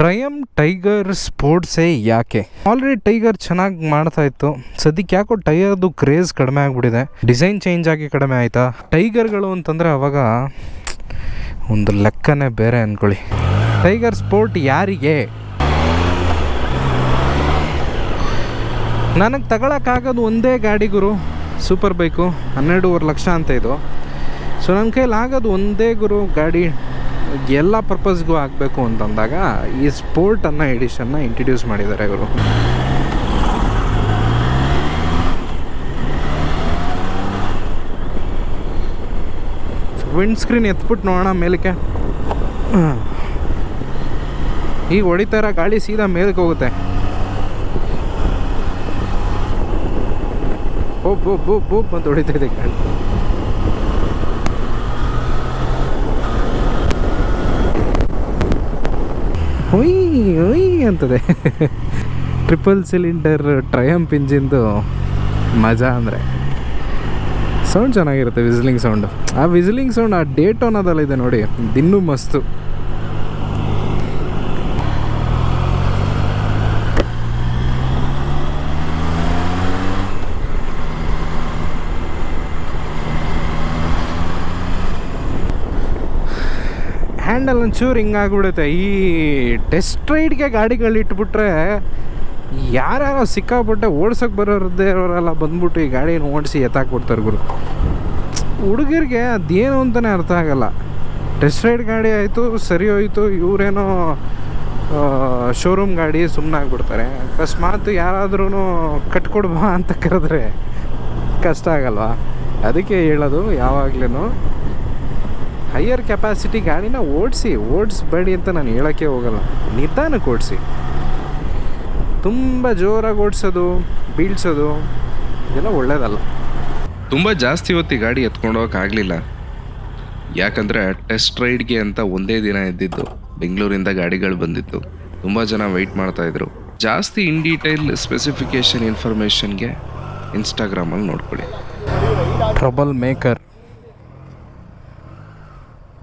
ಟ್ರಯಮ್ tiger ಸ್ಪೋರ್ಟ್ಸೇ ಯಾಕೆ? Already tiger ಚೆನ್ನಾಗಿ ಮಾಡ್ತಾ ಇತ್ತು. ಸದ್ಯಕ್ಕೆ ಯಾಕೋ ಟೈಗರ್ದು ಕ್ರೇಜ್ ಕಡಿಮೆ ಆಗಿಬಿಟ್ಟಿದೆ. ಡಿಸೈನ್ ಚೇಂಜ್ ಆಗಿ ಕಡಿಮೆ ಆಯಿತಾ? ಟೈಗರ್ಗಳು ಅಂತಂದರೆ ಅವಾಗ ಒಂದು ಲೆಕ್ಕನೇ ಬೇರೆ ಅಂದ್ಕೊಳ್ಳಿ ಟೈಗರ್ ಸ್ಪೋರ್ಟ್ ಯಾರಿಗೆ? ನನಗೆ ತಗೊಳಕ್ಕಾಗೋದು ಒಂದೇ ಗಾಡಿ ಗುರು. ಸೂಪರ್ ಬೈಕು ಹನ್ನೆರಡೂವರೆ ಲಕ್ಷ ಅಂತ ಇದು. ಸೊ ನನ್ನ ಕೈಲಿ ಆಗೋದು ಒಂದೇ ಗುರು ಗಾಡಿ. ಎಲ್ಲ ಪರ್ಪಸ್ಗೂ ಆಗಬೇಕು ಅಂತಂದಾಗ ಈ ಸ್ಪೋರ್ಟ್ ಅನ್ನೋ ಎಡಿಷನ್ನ ಇಂಟ್ರಡ್ಯೂಸ್ ಮಾಡಿದ್ದಾರೆ ಇವರು. ವಿಂಡ್ ಸ್ಕ್ರೀನ್ ಎತ್ಬಿಟ್ಟು ನೋಡೋಣ ಮೇಲಕ್ಕೆ. ಈಗ ಹೊಡಿತಾ ಇರೋ ಗಾಳಿ ಸೀದಾ ಮೇಲಕ್ಕೆ ಹೋಗುತ್ತೆ. ಬೂಪ್ ಬೂಪ್ ಬೂಪ್ ಬೂಪ್ ಅಂತ ಹೊಡಿತಾ ಇದೆ ಗಾಳಿ. ಹುಯ್ ಹುಯ್ ಅಂತದೆ. ಟ್ರಿಪಲ್ ಸಿಲಿಂಡರ್ ಟ್ರಯಂಪ್ ಇಂಜಿನ್ದು ಮಜಾ ಅಂದರೆ. ಸೌಂಡ್ ಚೆನ್ನಾಗಿರುತ್ತೆ, ವಿಸಿಲಿಂಗ್ ಸೌಂಡು. ಆ ವಿಸ್ಲಿಂಗ್ ಸೌಂಡ್ ಆ ಡೇಟ್ ಅನ್ನೋದಲ್ಲ ಇದೆ ನೋಡಿ ಇನ್ನೂ ಮಸ್ತು. ಹ್ಯಾಂಡಲ್ ಒಂಚೂರು ಹಿಂಗಾಗ್ಬಿಡುತ್ತೆ ಈ ಟೆಸ್ಟ್ ರೈಡ್ಗೆ ಗಾಡಿಗಳು ಇಟ್ಬಿಟ್ರೆ ಯಾರ್ಯಾರೋ ಸಿಕ್ಕಾಪಟ್ಟೆ ಓಡ್ಸೋಕೆ ಬರೋರದ್ದೇ ಅವರೆಲ್ಲ ಬಂದ್ಬಿಟ್ಟು ಈ ಗಾಡಿನ ಓಡಿಸಿ ಎತ್ತಾಕ್ಬಿಡ್ತಾರೆ ಗುರು. ಹುಡುಗರಿಗೆ ಅದೇನು ಅಂತಲೇ ಅರ್ಥ ಆಗಲ್ಲ. ಟೆಸ್ಟ್ ರೈಡ್ ಗಾಡಿ ಆಯಿತು, ಸರಿ ಹೋಯಿತು, ಇವರೇನೋ ಶೋರೂಮ್ ಗಾಡಿ ಸುಮ್ಮನೆ ಆಗ್ಬಿಡ್ತಾರೆ. ಅಕಸ್ಮಾತ್ ಯಾರಾದ್ರೂ ಕಟ್ಕೊಡ್ಬಾ ಅಂತ ಕರೆದ್ರೆ ಕಷ್ಟ ಆಗಲ್ವಾ? ಅದಕ್ಕೆ ಹೇಳೋದು ಯಾವಾಗ್ಲೂ ಹೈಯರ್ ಕೆಪಾಸಿಟಿ ಗಾಡಿನ ಓಡಿಸಿ ಓಡಿಸ್ಬೇಡಿ ಅಂತ ನಾನು ಹೇಳೋಕ್ಕೆ ಹೋಗಲ್ಲ. ನಿಧಾನಕ್ಕೆ ಓಡಿಸಿ. ತುಂಬ ಜೋರಾಗಿ ಓಡಿಸೋದು ಬೀಳ್ಸೋದು ಇದೆಲ್ಲ ಒಳ್ಳೇದಲ್ಲ. ತುಂಬ ಜಾಸ್ತಿ ಹೊತ್ತಿ ಗಾಡಿ ಎತ್ಕೊಂಡು ಹೋಗೋಕ್ಕಾಗಲಿಲ್ಲ ಯಾಕಂದರೆ ಟೆಸ್ಟ್ ರೈಡ್ಗೆ ಅಂತ ಒಂದೇ ದಿನ ಇದ್ದಿದ್ದು. ಬೆಂಗಳೂರಿಂದ ಗಾಡಿಗಳು ಬಂದಿತ್ತು. ತುಂಬ ಜನ ವೆಯ್ಟ್ ಮಾಡ್ತಾ ಇದ್ರು. ಜಾಸ್ತಿ ಇನ್ ಡೀಟೇಲ್ ಸ್ಪೆಸಿಫಿಕೇಶನ್ ಇನ್ಫಾರ್ಮೇಷನ್ಗೆ ಇನ್ಸ್ಟಾಗ್ರಾಮಲ್ಲಿ ನೋಡ್ಕೊಳ್ಳಿ. Trouble maker